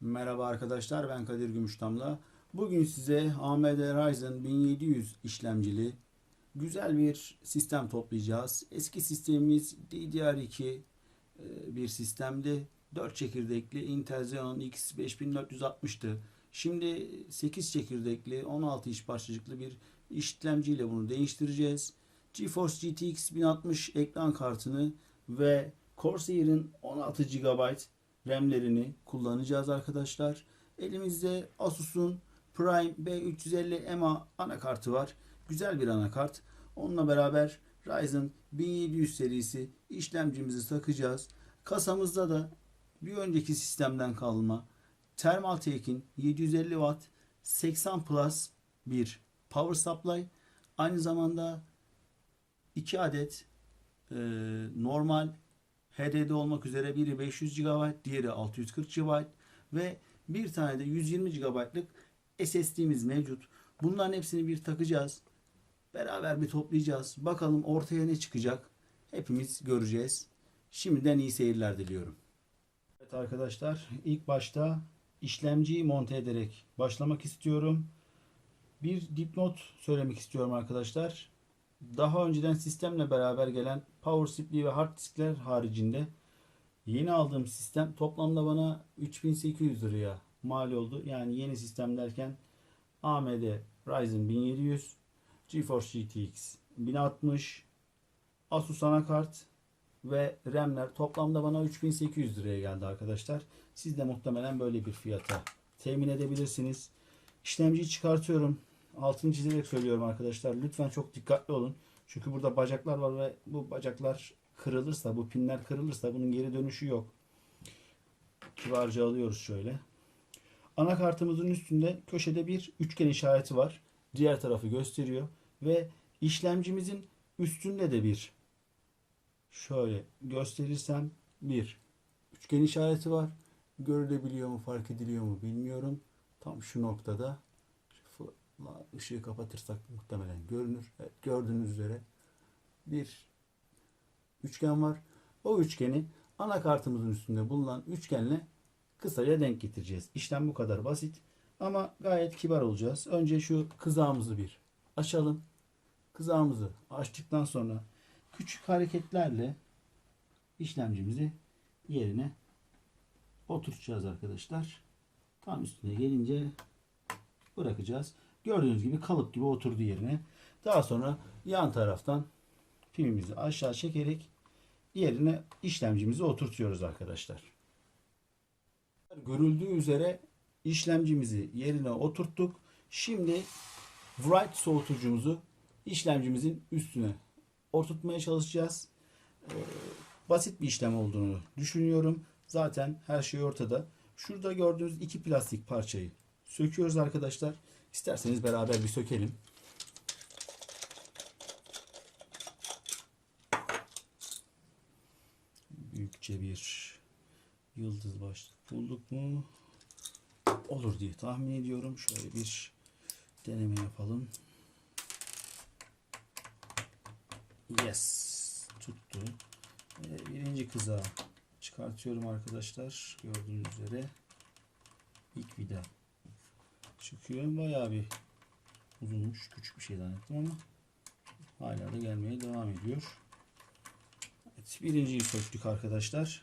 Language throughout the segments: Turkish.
Merhaba arkadaşlar ben Kadir Gümüştamla. Bugün size AMD Ryzen 1700 işlemcili güzel bir sistem toplayacağız. Eski sistemimiz DDR2 e, bir sistemdi. 4 çekirdekli Intel Xeon X 5460'tı. Şimdi 8 çekirdekli 16 iş parçacıklı bir işlemciyle bunu değiştireceğiz. GeForce GTX 1060 ekran kartını ve Corsair'in 16 GB RAM'lerini kullanacağız arkadaşlar. Elimizde Asus'un Prime B350 EMA anakartı var. Güzel bir anakart. Onunla beraber Ryzen 1700 serisi işlemcimizi takacağız. Kasamızda da bir önceki sistemden kalma Thermaltake'in 750 Watt 80 Plus bir power supply. Aynı zamanda 2 adet e, normal HDD olmak üzere biri 500 GB, diğeri 640 GB ve bir tane de 120 GB'lık SSD'miz mevcut. Bunların hepsini bir takacağız. Beraber bir toplayacağız. Bakalım ortaya ne çıkacak. Hepimiz göreceğiz. Şimdiden iyi seyirler diliyorum. Evet arkadaşlar ilk başta işlemciyi monte ederek başlamak istiyorum. Bir dipnot söylemek istiyorum arkadaşlar daha önceden sistemle beraber gelen power supply ve hard diskler haricinde yeni aldığım sistem toplamda bana 3800 liraya mal oldu. Yani yeni sistem derken AMD Ryzen 1700, GeForce GTX 1060, Asus anakart ve RAM'ler toplamda bana 3800 liraya geldi arkadaşlar. Siz de muhtemelen böyle bir fiyata temin edebilirsiniz. İşlemciyi çıkartıyorum altını çizerek söylüyorum arkadaşlar. Lütfen çok dikkatli olun. Çünkü burada bacaklar var ve bu bacaklar kırılırsa, bu pinler kırılırsa bunun geri dönüşü yok. Kibarca alıyoruz şöyle. Anakartımızın üstünde köşede bir üçgen işareti var. Diğer tarafı gösteriyor. Ve işlemcimizin üstünde de bir şöyle gösterirsem bir üçgen işareti var. Görülebiliyor mu, fark ediliyor mu bilmiyorum. Tam şu noktada ışığı kapatırsak muhtemelen görünür. Evet, gördüğünüz üzere bir üçgen var. O üçgeni anakartımızın üstünde bulunan üçgenle kısaca denk getireceğiz. İşlem bu kadar basit ama gayet kibar olacağız. Önce şu kızağımızı bir açalım. Kızağımızı açtıktan sonra küçük hareketlerle işlemcimizi yerine oturtacağız arkadaşlar. Tam üstüne gelince bırakacağız. Gördüğünüz gibi kalıp gibi oturdu yerine. Daha sonra yan taraftan pimimizi aşağı çekerek yerine işlemcimizi oturtuyoruz arkadaşlar. Görüldüğü üzere işlemcimizi yerine oturttuk. Şimdi Write soğutucumuzu işlemcimizin üstüne oturtmaya çalışacağız. Ee, basit bir işlem olduğunu düşünüyorum. Zaten her şey ortada. Şurada gördüğünüz iki plastik parçayı söküyoruz arkadaşlar. İsterseniz beraber bir sökelim. Büyükçe bir yıldız başlık bulduk mu? Olur diye tahmin ediyorum. Şöyle bir deneme yapalım. Yes. Tuttu. Ee, birinci kıza çıkartıyorum arkadaşlar. Gördüğünüz üzere ilk vida çıkıyor. Bayağı bir uzunmuş. Küçük bir şey zannettim ama hala da gelmeye devam ediyor. Evet, birinciyi söktük arkadaşlar.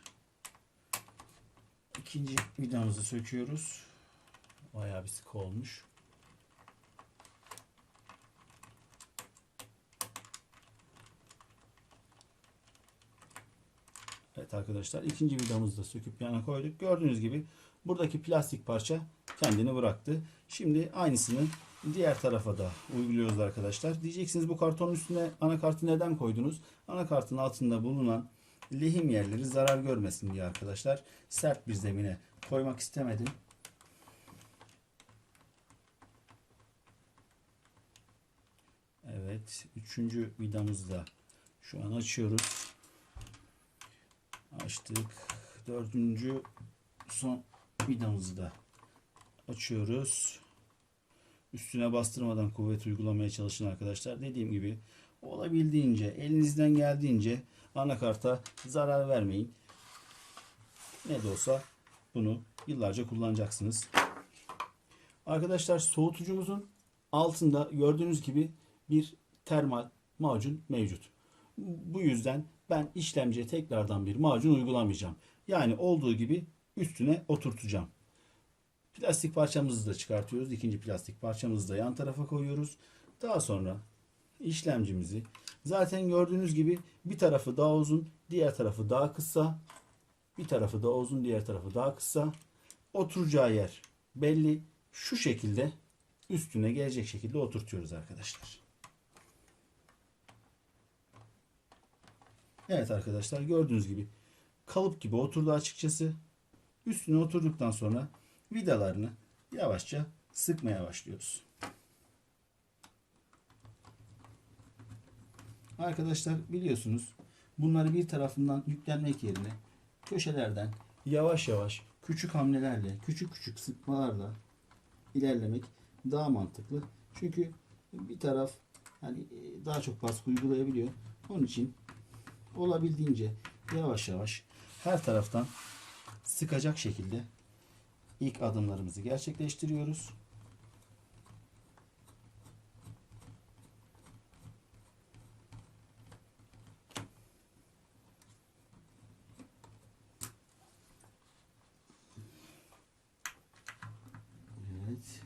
İkinci vidamızı söküyoruz. Bayağı bir sıkı olmuş. Evet arkadaşlar ikinci vidamızı da söküp yana koyduk. Gördüğünüz gibi buradaki plastik parça kendini bıraktı. Şimdi aynısını diğer tarafa da uyguluyoruz arkadaşlar. Diyeceksiniz bu kartonun üstüne anakartı neden koydunuz? Anakartın altında bulunan lehim yerleri zarar görmesin diye arkadaşlar. Sert bir zemine koymak istemedim. Evet. Üçüncü vidamızı da şu an açıyoruz. Açtık. Dördüncü son vidamızı da açıyoruz. Üstüne bastırmadan kuvvet uygulamaya çalışın arkadaşlar. Dediğim gibi olabildiğince elinizden geldiğince anakarta zarar vermeyin. Ne de olsa bunu yıllarca kullanacaksınız. Arkadaşlar soğutucumuzun altında gördüğünüz gibi bir termal macun mevcut. Bu yüzden ben işlemciye tekrardan bir macun uygulamayacağım. Yani olduğu gibi üstüne oturtacağım. Plastik parçamızı da çıkartıyoruz. İkinci plastik parçamızı da yan tarafa koyuyoruz. Daha sonra işlemcimizi zaten gördüğünüz gibi bir tarafı daha uzun, diğer tarafı daha kısa. Bir tarafı daha uzun, diğer tarafı daha kısa. Oturacağı yer belli. Şu şekilde üstüne gelecek şekilde oturtuyoruz arkadaşlar. Evet arkadaşlar gördüğünüz gibi kalıp gibi oturdu açıkçası. Üstüne oturduktan sonra vidalarını yavaşça sıkmaya başlıyoruz. Arkadaşlar biliyorsunuz bunları bir tarafından yüklenmek yerine köşelerden yavaş yavaş küçük hamlelerle küçük küçük sıkmalarla ilerlemek daha mantıklı. Çünkü bir taraf hani daha çok baskı uygulayabiliyor. Onun için olabildiğince yavaş yavaş her taraftan sıkacak şekilde ilk adımlarımızı gerçekleştiriyoruz. Evet.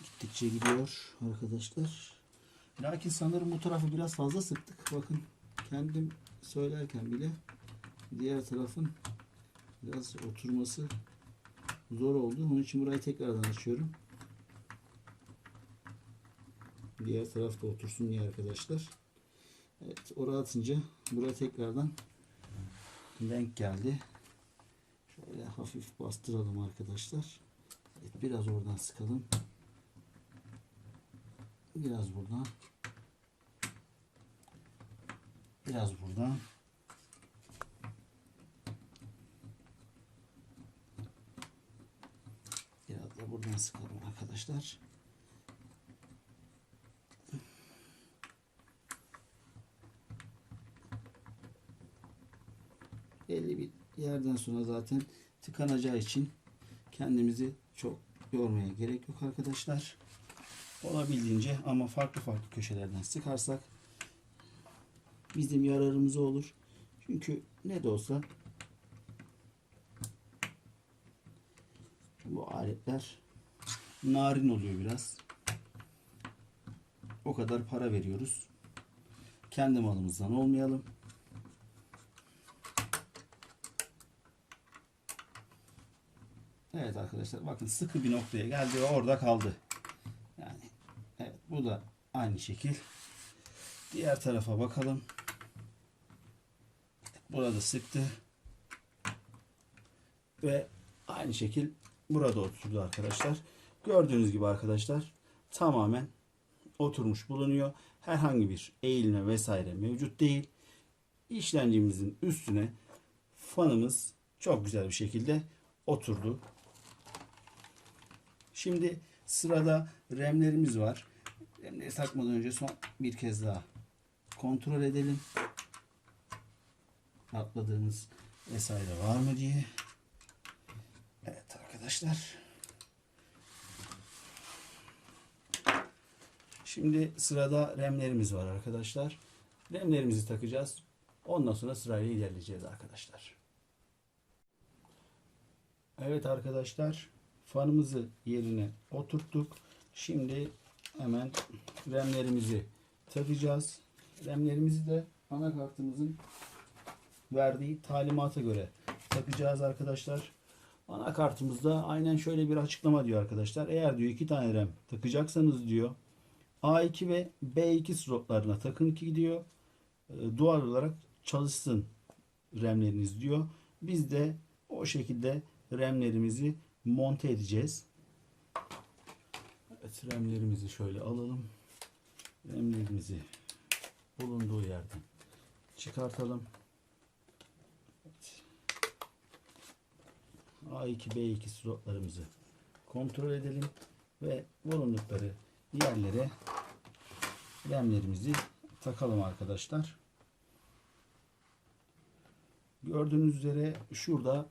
Gittikçe gidiyor arkadaşlar. Lakin sanırım bu tarafı biraz fazla sıktık. Bakın kendim söylerken bile diğer tarafın biraz oturması zor oldu. Onun için burayı tekrardan açıyorum. Diğer tarafta otursun diye arkadaşlar. Evet oraya atınca buraya tekrardan denk geldi. Şöyle hafif bastıralım arkadaşlar. Evet, biraz oradan sıkalım. Biraz buradan. Biraz buradan. Biraz da buradan sıkalım arkadaşlar. Belli bir yerden sonra zaten tıkanacağı için kendimizi çok yormaya gerek yok arkadaşlar. Olabildiğince ama farklı farklı köşelerden sıkarsak bizim yararımıza olur. Çünkü ne de olsa bu aletler narin oluyor biraz. O kadar para veriyoruz. Kendi malımızdan olmayalım. Evet arkadaşlar bakın sıkı bir noktaya geldi ve orada kaldı. Yani evet bu da aynı şekil. Diğer tarafa bakalım. Burada sıktı. Ve aynı şekil burada oturdu arkadaşlar. Gördüğünüz gibi arkadaşlar tamamen oturmuş bulunuyor. Herhangi bir eğilme vesaire mevcut değil. İşlemcimizin üstüne fanımız çok güzel bir şekilde oturdu. Şimdi sırada RAM'lerimiz var. RAM'leri takmadan önce son bir kez daha kontrol edelim. Atladığımız vesaire var mı diye. Evet arkadaşlar. Şimdi sırada RAM'lerimiz var arkadaşlar. RAM'lerimizi takacağız. Ondan sonra sırayla ilerleyeceğiz arkadaşlar. Evet arkadaşlar fanımızı yerine oturttuk. Şimdi hemen RAM'lerimizi takacağız. RAM'lerimizi de anakartımızın verdiği talimata göre takacağız arkadaşlar. Anakartımızda aynen şöyle bir açıklama diyor arkadaşlar. Eğer diyor iki tane RAM takacaksanız diyor A2 ve B2 slotlarına takın ki diyor e, dual olarak çalışsın RAM'leriniz diyor. Biz de o şekilde RAM'lerimizi monte edeceğiz. Evet RAM'lerimizi şöyle alalım. RAM'lerimizi bulunduğu yerden çıkartalım. Evet. A2 B2 slotlarımızı kontrol edelim ve bulundukları yerlere RAM'lerimizi takalım arkadaşlar. Gördüğünüz üzere şurada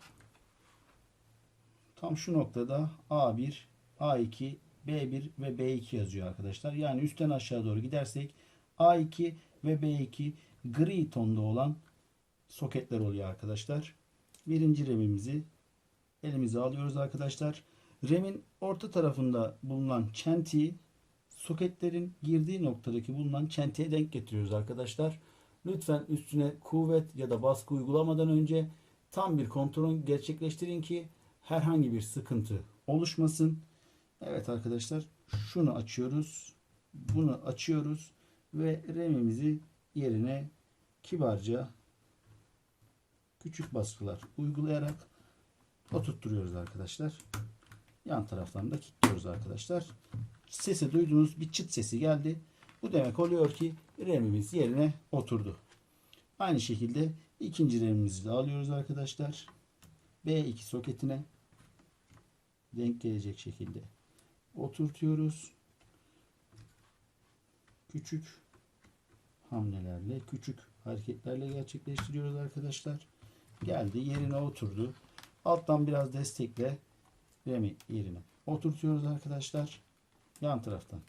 Tam şu noktada A1, A2, B1 ve B2 yazıyor arkadaşlar. Yani üstten aşağı doğru gidersek A2 ve B2 gri tonda olan soketler oluyor arkadaşlar. Birinci remimizi elimize alıyoruz arkadaşlar. Remin orta tarafında bulunan çentiyi soketlerin girdiği noktadaki bulunan çentiye denk getiriyoruz arkadaşlar. Lütfen üstüne kuvvet ya da baskı uygulamadan önce tam bir kontrol gerçekleştirin ki herhangi bir sıkıntı oluşmasın. Evet arkadaşlar şunu açıyoruz. Bunu açıyoruz ve remimizi yerine kibarca küçük baskılar uygulayarak oturtturuyoruz arkadaşlar. Yan taraftan da kilitliyoruz arkadaşlar. Sesi duyduğunuz bir çıt sesi geldi. Bu demek oluyor ki remimiz yerine oturdu. Aynı şekilde ikinci remimizi de alıyoruz arkadaşlar. B2 soketine denk gelecek şekilde oturtuyoruz. Küçük hamlelerle, küçük hareketlerle gerçekleştiriyoruz arkadaşlar. Geldi, yerine oturdu. Alttan biraz destekle remi yerine oturtuyoruz arkadaşlar. Yan taraftan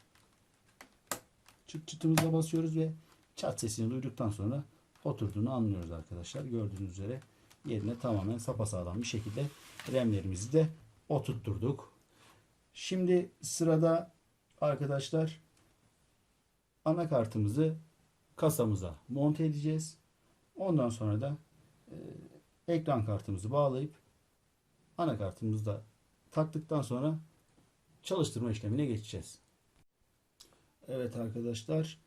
çıt çıtımıza basıyoruz ve çat sesini duyduktan sonra oturduğunu anlıyoruz arkadaşlar. Gördüğünüz üzere yerine tamamen sapasağlam bir şekilde remlerimizi de oturtturduk. Şimdi sırada arkadaşlar anakartımızı kasamıza monte edeceğiz. Ondan sonra da e, ekran kartımızı bağlayıp anakartımızı da taktıktan sonra çalıştırma işlemine geçeceğiz. Evet arkadaşlar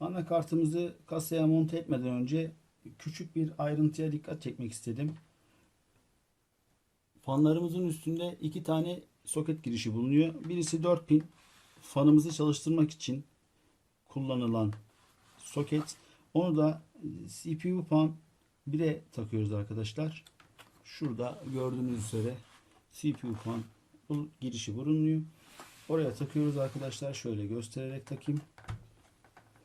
anakartımızı kasaya monte etmeden önce küçük bir ayrıntıya dikkat çekmek istedim. Fanlarımızın üstünde iki tane soket girişi bulunuyor. Birisi 4 pin fanımızı çalıştırmak için kullanılan soket. Onu da CPU fan 1'e takıyoruz arkadaşlar. Şurada gördüğünüz üzere CPU fan bu girişi bulunuyor. Oraya takıyoruz arkadaşlar. Şöyle göstererek takayım.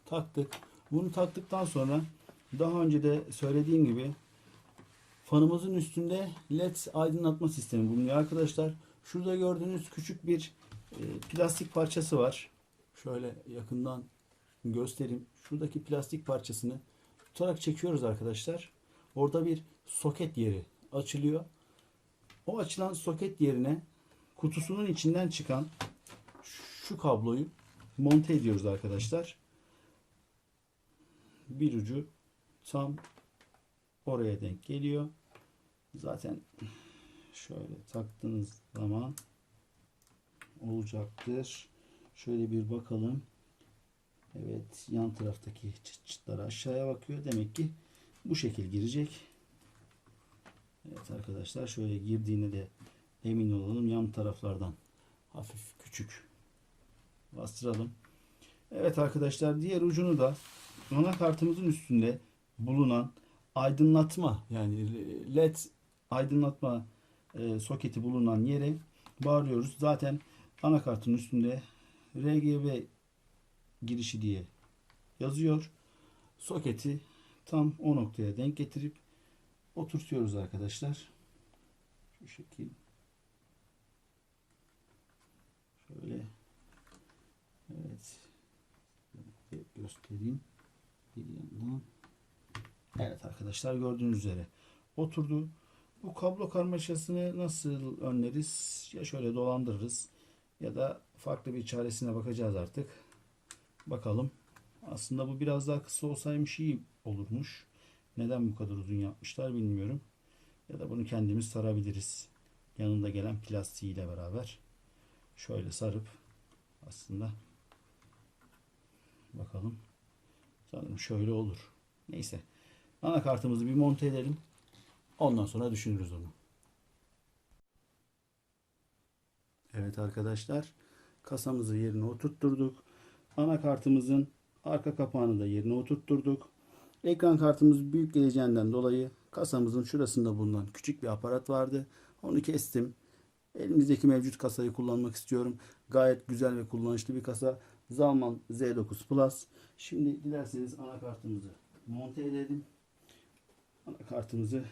Taktık. Bunu taktıktan sonra daha önce de söylediğim gibi fanımızın üstünde led aydınlatma sistemi bulunuyor arkadaşlar. Şurada gördüğünüz küçük bir e, plastik parçası var. Şöyle yakından göstereyim. Şuradaki plastik parçasını tutarak çekiyoruz arkadaşlar. Orada bir soket yeri açılıyor. O açılan soket yerine kutusunun içinden çıkan şu kabloyu monte ediyoruz arkadaşlar. Bir ucu tam oraya denk geliyor. Zaten şöyle taktığınız zaman olacaktır. Şöyle bir bakalım. Evet yan taraftaki çıt çıtlar aşağıya bakıyor. Demek ki bu şekil girecek. Evet arkadaşlar şöyle girdiğine de emin olalım. Yan taraflardan hafif küçük bastıralım. Evet arkadaşlar diğer ucunu da anakartımızın üstünde bulunan aydınlatma yani led aydınlatma e, soketi bulunan yere bağlıyoruz. Zaten anakartın üstünde RGB girişi diye yazıyor. Soketi tam o noktaya denk getirip oturtuyoruz arkadaşlar. Şu şekil. Şöyle. Evet. Göstereyim. Bir yandan. Evet arkadaşlar gördüğünüz üzere oturdu. Bu kablo karmaşasını nasıl önleriz? Ya şöyle dolandırırız ya da farklı bir çaresine bakacağız artık. Bakalım. Aslında bu biraz daha kısa olsaymış iyi olurmuş. Neden bu kadar uzun yapmışlar bilmiyorum. Ya da bunu kendimiz sarabiliriz. Yanında gelen plastiğiyle beraber. Şöyle sarıp aslında bakalım. Sanırım şöyle olur. Neyse. Anakartımızı bir monte edelim. Ondan sonra düşünürüz onu. Evet arkadaşlar. Kasamızı yerine oturtturduk. Anakartımızın arka kapağını da yerine oturtturduk. Ekran kartımız büyük geleceğinden dolayı kasamızın şurasında bulunan küçük bir aparat vardı. Onu kestim. Elimizdeki mevcut kasayı kullanmak istiyorum. Gayet güzel ve kullanışlı bir kasa. Zalman Z9 Plus. Şimdi dilerseniz anakartımızı monte edelim. Anakartımızı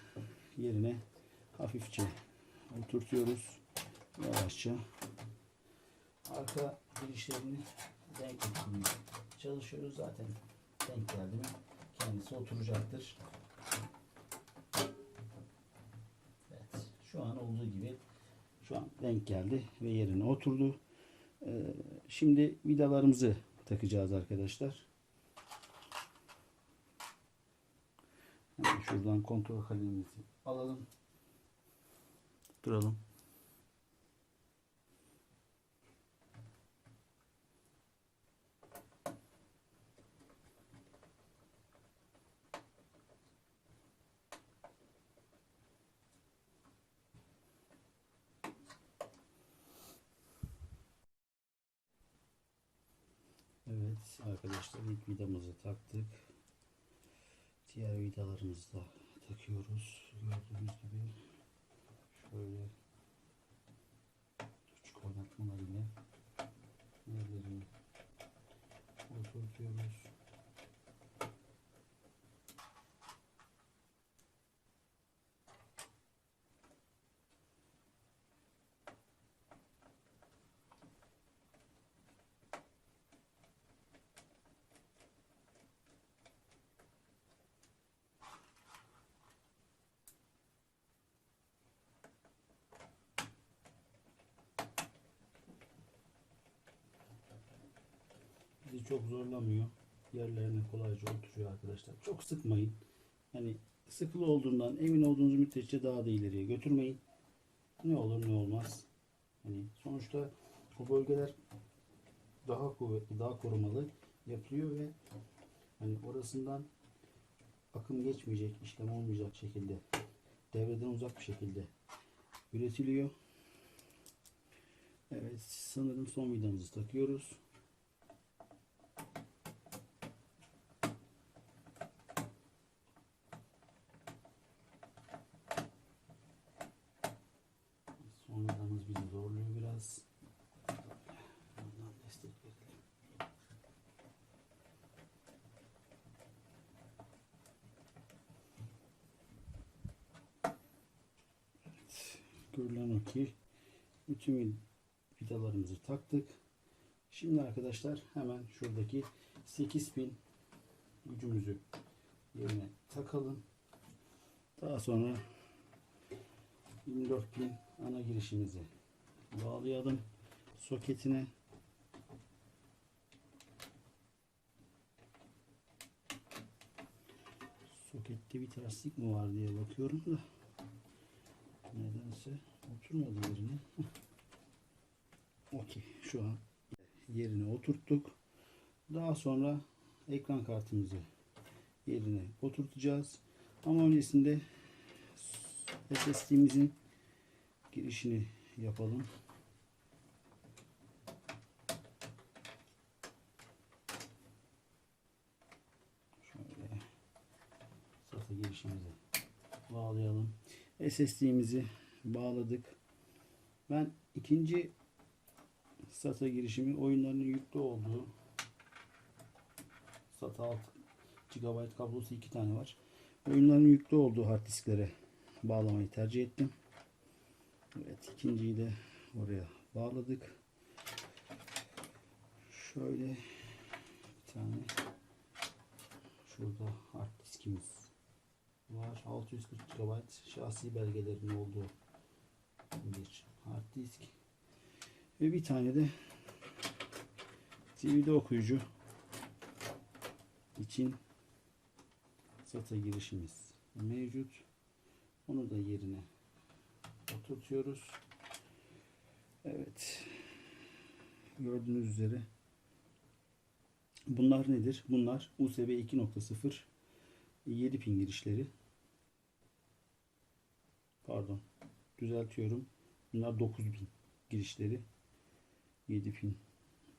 yerine hafifçe oturtuyoruz. yavaşça arka girişlerini denk getirmeye çalışıyoruz. Zaten denk geldi mi kendisi oturacaktır. Evet, şu an olduğu gibi şu an denk geldi ve yerine oturdu. Ee, şimdi vidalarımızı takacağız arkadaşlar. Şuradan kontrol kalemimizi alalım. Duralım. Evet arkadaşlar ilk vidamızı taktık. Diğer vidalarımızı da takıyoruz. Gördüğünüz gibi şöyle küçük oynatmalarıyla yerlerini oturtuyoruz. Çok zorlamıyor. Yerlerine kolayca oturuyor arkadaşlar. Çok sıkmayın. Hani sıkılı olduğundan emin olduğunuz müddetçe daha da ileriye götürmeyin. Ne olur ne olmaz. Hani sonuçta bu bölgeler daha kuvvetli, daha korumalı yapılıyor ve hani orasından akım geçmeyecek, işlem olmayacak şekilde devreden uzak bir şekilde üretiliyor. Evet, sanırım son vidamızı takıyoruz. Son vidamız bizi zorluyor biraz. Ondan destek verelim. Evet, görülen o ki bütün vidalarımızı taktık. Şimdi arkadaşlar hemen şuradaki 8000 gücümüzü yerine takalım. Daha sonra 24000 ana girişimizi bağlayalım soketine. Sokette bir terslik mi var diye bakıyorum da nedense oturmadı yerine. Okey şu an yerine oturttuk. Daha sonra ekran kartımızı yerine oturtacağız. Ama öncesinde SSD'mizin girişini yapalım. Şöyle SATA girişimizi bağlayalım. SSD'mizi bağladık. Ben ikinci SATA girişimi oyunların yüklü olduğu SATA 6 GB kablosu iki tane var. Oyunların yüklü olduğu hard disklere bağlamayı tercih ettim. Evet ikinciyi de oraya bağladık. Şöyle bir tane şurada hard diskimiz var. 640 GB şahsi belgelerin olduğu bir hard disk. Ve bir tane de DVD okuyucu için SATA girişimiz mevcut. Onu da yerine oturtuyoruz. Evet. Gördüğünüz üzere bunlar nedir? Bunlar USB 2.0 7 pin girişleri. Pardon. Düzeltiyorum. Bunlar 9 pin girişleri. 7 pin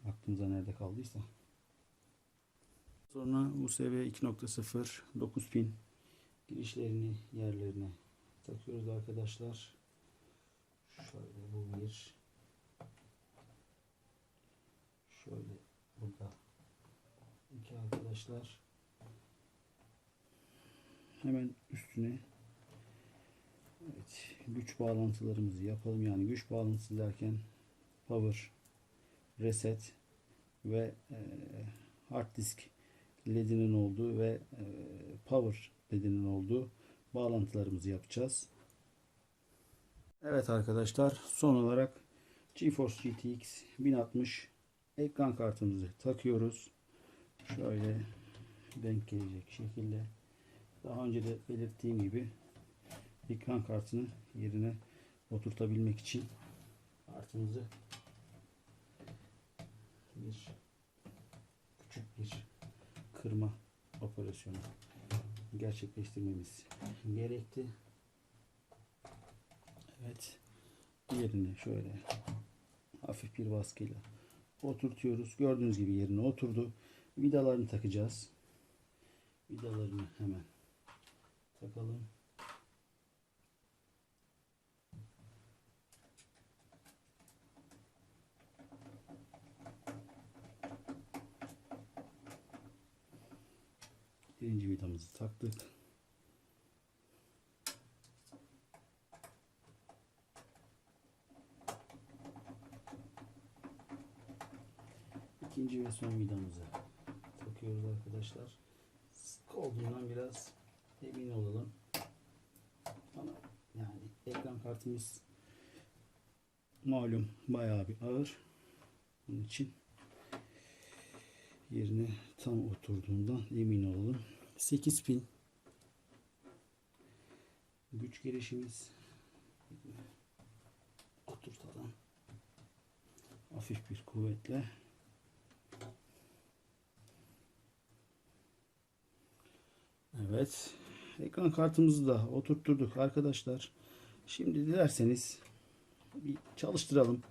aklınıza nerede kaldıysa. Sonra USB 2.0 9 pin girişlerini yerlerine takıyoruz arkadaşlar. Şöyle bu bir. Şöyle burada iki arkadaşlar. Hemen üstüne Evet, güç bağlantılarımızı yapalım. Yani güç bağlantısı derken power, reset ve e, hard disk ledinin olduğu ve e, power ledinin olduğu bağlantılarımızı yapacağız. Evet arkadaşlar son olarak GeForce GTX 1060 ekran kartımızı takıyoruz. Şöyle denk gelecek şekilde. Daha önce de belirttiğim gibi ekran kartını yerine oturtabilmek için kartımızı bir küçük bir kırma operasyonu gerçekleştirmemiz gerekti. Evet. Yerine şöyle hafif bir baskıyla oturtuyoruz. Gördüğünüz gibi yerine oturdu. Vidalarını takacağız. Vidalarını hemen takalım. Vidamızı taktık. İkinci ve son vidamızı takıyoruz arkadaşlar. Sık olduğundan biraz emin olalım. Ama yani ekran kartımız malum bayağı bir ağır. Bunun için yerine tam oturduğundan emin olalım. 8 pin güç girişimiz oturtalım. Hafif bir kuvvetle Evet. Ekran kartımızı da oturtturduk arkadaşlar. Şimdi dilerseniz bir çalıştıralım.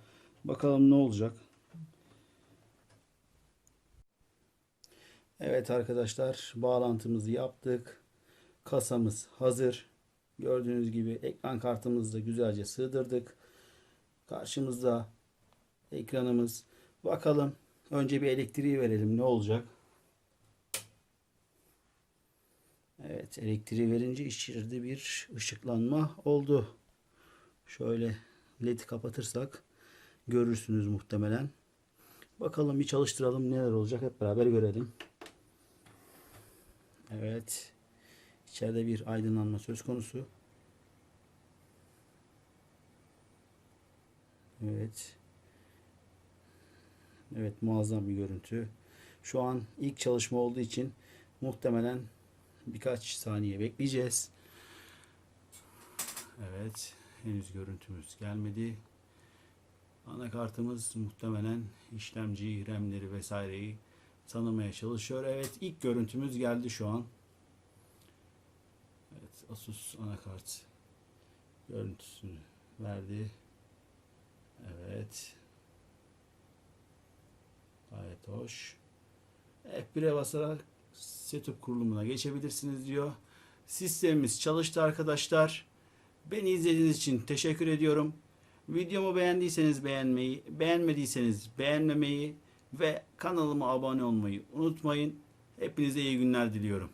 Bakalım ne olacak. Evet arkadaşlar bağlantımızı yaptık. Kasamız hazır. Gördüğünüz gibi ekran kartımızı da güzelce sığdırdık. Karşımızda ekranımız. Bakalım önce bir elektriği verelim ne olacak. Evet elektriği verince içeride bir ışıklanma oldu. Şöyle led'i kapatırsak görürsünüz muhtemelen. Bakalım bir çalıştıralım neler olacak hep beraber görelim. Evet. İçeride bir aydınlanma söz konusu. Evet. Evet muazzam bir görüntü. Şu an ilk çalışma olduğu için muhtemelen birkaç saniye bekleyeceğiz. Evet. Henüz görüntümüz gelmedi. Anakartımız muhtemelen işlemci, RAM'leri vesaireyi tanımaya çalışıyor. Evet ilk görüntümüz geldi şu an. Evet Asus anakart görüntüsünü verdi. Evet. Gayet hoş. F1'e basarak setup kurulumuna geçebilirsiniz diyor. Sistemimiz çalıştı arkadaşlar. Beni izlediğiniz için teşekkür ediyorum. Videomu beğendiyseniz beğenmeyi, beğenmediyseniz beğenmemeyi ve kanalıma abone olmayı unutmayın. Hepinize iyi günler diliyorum.